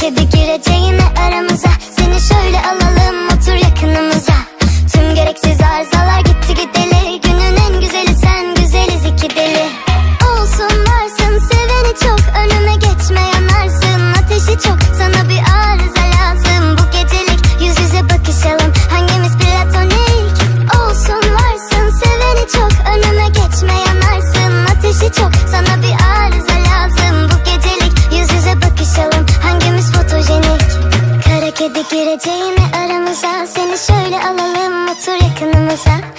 Kedi gireceğine aramıza Seni şöyle Hadi gireceğini aramıza. Seni şöyle alalım otur yakınımıza.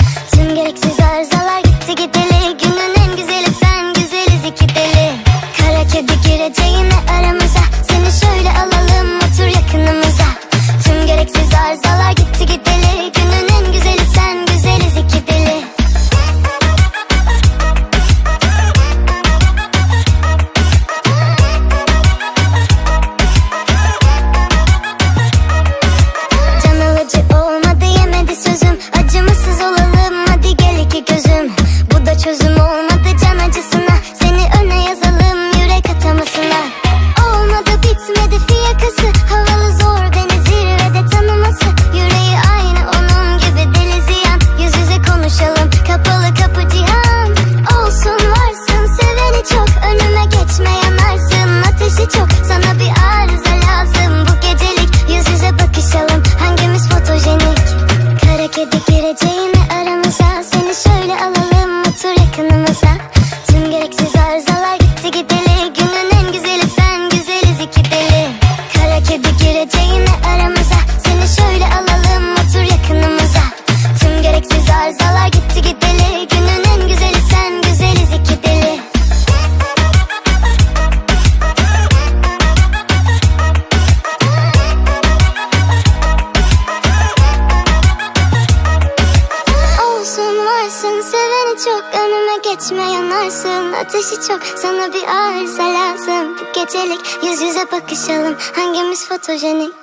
Çözüm olmadı. Can acısına bizi zalar gitti gideli. Günün en sen güzeliz iki deli. Olsun varsın seveni çok önüme geçme yanarsın. Ateşi çok sana bir arsa lazım. Gecelik yüz yüze bakışalım. Hangimiz fotojenik?